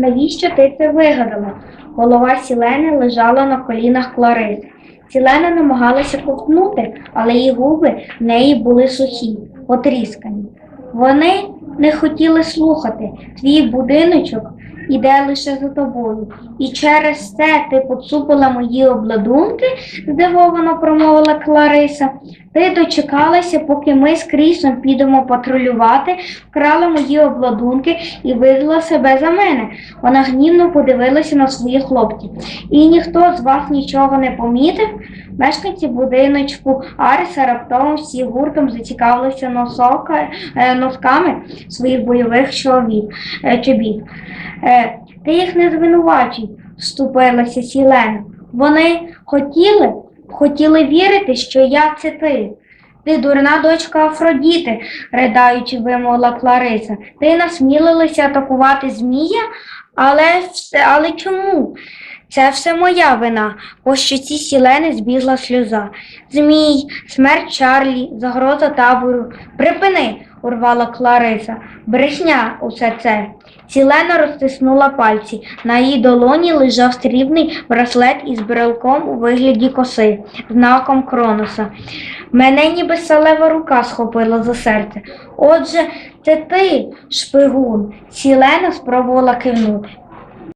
Навіщо ти це вигадала? Голова Сілени лежала на колінах Клариси. Сілена намагалася ковтнути, але її губи в неї були сухі, потріскані. Вони не хотіли слухати. Твій будиночок іде лише за тобою. І через це ти поцупила мої обладунки, здивовано промовила Клариса. Ти дочекалася, поки ми з Крісом підемо патрулювати, вкрала мої обладунки і видала себе за мене. Вона гнівно подивилася на своїх хлопців. І ніхто з вас нічого не помітив. Мешканці будиночку Ариса раптом всі гуртом зацікавилися носока, е, носками своїх бойових чобіт. Ти їх не звинувачуй, вступилася Сілена. Вони хотіли, хотіли вірити, що я це ти. Ти дурна дочка Афродіти,ридаючи, вимовила Клариса. Ти насмілилася атакувати Змія, але, все- але чому? Це все моя вина. По щоці сілени збігла сльоза. Змій, смерть Чарлі, загроза табору. Припини, урвала Клариса. Брехня усе це. Сілена розтиснула пальці. На її долоні лежав срібний браслет із брелком у вигляді коси, знаком Кроноса. Мене ніби салева рука схопила за серце. Отже, це ти, шпигун. Сілена спробувала кивнути.